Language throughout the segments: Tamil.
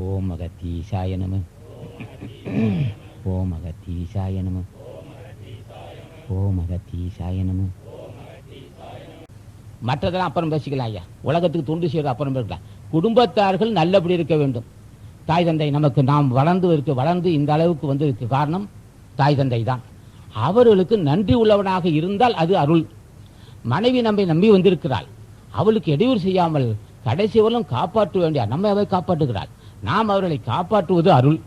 ஓம் அகத்தீசாய நம. ஓம் அகத்தீசாய நம. ஓம் அகத்தீசாய நம. மற்றதெல்லாம் அப்புறம் பேசிக்கலாம் ஐயா. உலகத்துக்கு தொண்டு செய்வது அப்புறம் பேசலாம் குடும்பத்தார்கள் நல்லபடி இருக்க வேண்டும். தாய் தந்தை நமக்கு நாம் வளர்ந்து இருக்க வளர்ந்து இந்த அளவுக்கு வந்ததுக்கு காரணம் தாய் தந்தை தான். அவர்களுக்கு நன்றி உள்ளவனாக இருந்தால் அது அருள். மனைவி நம்மை நம்பி வந்திருக்கிறாள். அவளுக்கு இடையூறு செய்யாமல் கடைசி வரலும் காப்பாற்ற வேண்டிய நம்ம அவை காப்பாற்றுகிறார்? நாம் அவர்களை காப்பாற்றுவது அருள்.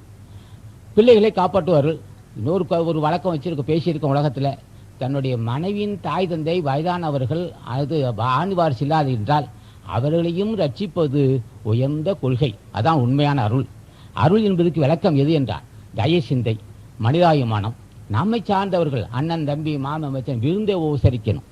பிள்ளைகளை காப்பாற்றுவார்கள் இன்னொரு ஒரு வழக்கம் வச்சிருக்க பேசியிருக்க உலகத்தில். தன்னுடைய மனைவியின் தாய் தந்தை வயதானவர்கள் அது ஆண் வாரிசு இல்லாது என்றால் அவர்களையும் ரட்சிப்பது உயர்ந்த கொள்கை. அதான் உண்மையான அருள். அருள் என்பதற்கு விளக்கம் எது என்றால் தய சிந்தை மனிதாயுமானம் நம்மை சார்ந்தவர்கள் அண்ணன் தம்பி மாமன் மச்சன் விருந்தை உபசரிக்கணும்.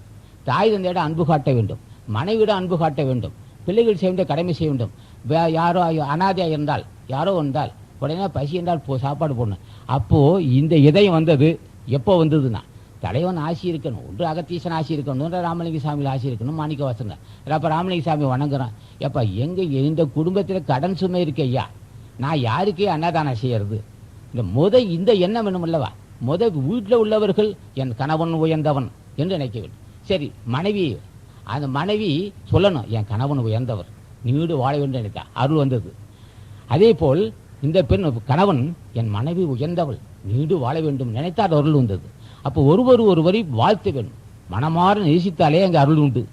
தாய் தந்தையிட அன்பு காட்ட வேண்டும். மனைவிட அன்பு காட்ட வேண்டும். பிள்ளைகள் செய்ய வேண்டிய கடமை செய்ய வேண்டும். வே- யாரோ அனாதையாக இருந்தால் யாரோ வந்தால் உடனே பசி என்றால் போ சாப்பாடு போடணும். அப்போது இந்த இதயம் வந்தது எப்போ வந்ததுன்னா தலைவன் ஆசி இருக்கணும் ஒன்று அகத்தீசன் ஆசி இருக்கணும்ன்ற ராமலிங்க சாமியில் ஆசி இருக்கணும் மாணிக்க வாசங்க அப்போ ராமலிங்க சாமி வணங்குறான். எப்போ எங்கே இந்த குடும்பத்தில் கடன் சுமை இருக்கு ஐயா. நான் யாருக்கே அன்னதானம் செய்யறது? இந்த முத இந்த எண்ணம் வேணும் அல்லவா? முத வீட்டில் உள்ளவர்கள் என் கணவன் உயர்ந்தவன் என்று நினைக்க வேண்டும். சரி மனைவி அந்த மனைவி சொல்லணும் என் கணவன் உயர்ந்தவர். நீடு வாழ வேண்டும் நினைத்தா அருள் வந்தது. அதே போல் இந்த பெண் கணவன் என் மனைவி உயர்ந்தவள். நீடு வாழ வேண்டும் நினைத்தால் அருள் வந்தது. அப்போ ஒருவர் ஒருவரை வாழ்த்து வேண்டும். மனமாற நேசித்தாலே அங்கே அருள் உண்டு.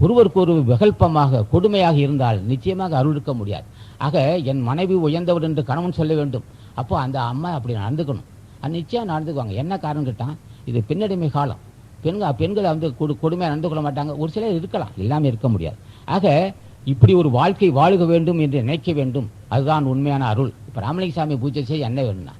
ஒருவருக்கு ஒரு விகல்பமாக கொடுமையாக இருந்தால் நிச்சயமாக அருள் இருக்க முடியாது. ஆக என் மனைவி உயர்ந்தவர் என்று கணவன் சொல்ல வேண்டும். அப்போ அந்த அம்மா அப்படி நடந்துக்கணும். அது நிச்சயம் நடந்துக்குவாங்க. என்ன காரணம் கேட்டால் இது பின்னடிமை காலம். பெண்கள் பெண்களை வந்து கொடு கொடுமையாக நடந்து கொள்ள மாட்டாங்க. ஒரு சிலர் இருக்கலாம். எல்லாமே இருக்க முடியாது. ஆக இப்படி ஒரு வாழ்க்கை வாழுக வேண்டும் என்று நினைக்க வேண்டும். அதுதான் உண்மையான அருள். இப்போ ராமலிங்க சாமி பூஜை செய்ய என்ன வேணும்னா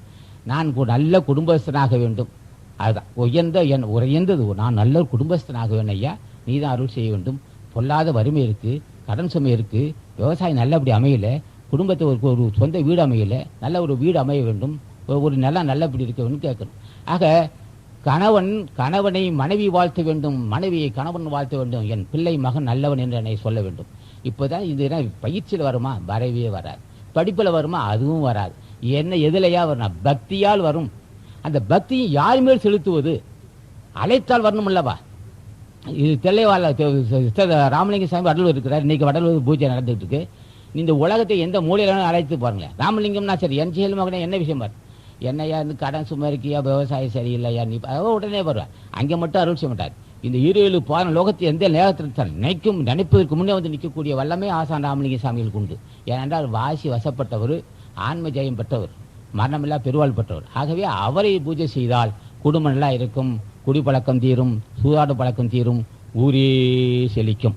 நான் நல்ல குடும்பஸ்தனாக வேண்டும். அதுதான் உயர்ந்த என் உயர்ந்தது. நான் நல்ல ஒரு குடும்பஸ்தனாக வேணும் ஐயா. நீ தான் அருள் செய்ய வேண்டும். பொல்லாத வறுமை இருக்குது கடன் சுமை இருக்குது விவசாயம் நல்லபடி அமையல. குடும்பத்தை ஒரு ஒரு சொந்த வீடு அமையலை. நல்ல ஒரு வீடு அமைய வேண்டும். ஒரு- ஒரு நிலம் நல்லபடி இருக்க வேண்டும் கேட்கணும். ஆக கணவன் கணவனை மனைவி வாழ்த்த வேண்டும் மனைவியை கணவன் வாழ்த்த வேண்டும் என் பிள்ளை மகன் நல்லவன் என்று என்னை சொல்ல வேண்டும். இப்போதான் இது பயிற்சியில் வருமா? வரவே வராது. படிப்பில் வருமா? அதுவும் வராது. என்ன எதுலையா வரணும் பக்தியால் வரும். அந்த பக்தியை யார் மேல் செலுத்துவது? அழைத்தால் வரணும் அல்லவா? இது தெல்லைவாழ ராமலிங்க சாமி வடலூர் இருக்கிறார். இன்னைக்கு வடலூர் பூஜை நடந்துட்டு இருக்கு. இந்த உலகத்தை எந்த மூலையில அழைத்து பாருங்களேன் ராமலிங்கம்னா சரி என் செயல் மகனே என்ன விஷயம் பாரு? என்னையா இந்த கடன் சும்மா இருக்கியா? விவசாயம் சரியில்லையா? நீ உடனே வருவார் அங்கே மட்டும் அருள் செய்ய மாட்டார். இந்த ஈரேழு பான லோகத்தை எந்த நேரத்தில் நினைக்கும் நினைப்பதற்கு முன்னே வந்து நிற்கக்கூடிய வல்லமே ஆசான் ராமலிங்க சாமிகளுக்கு உண்டு. ஏனென்றால் வாசி வசப்பட்டவர் ஆன்ம ஜெயம் பெற்றவர் மரணமில்லா பெருவாள் பெற்றவர். ஆகவே அவரை பூஜை செய்தால் குடும்பம் நல்லா இருக்கும் குடிப்பழக்கம் தீரும் சூதாடு பழக்கம் தீரும் ஊரே செழிக்கும்.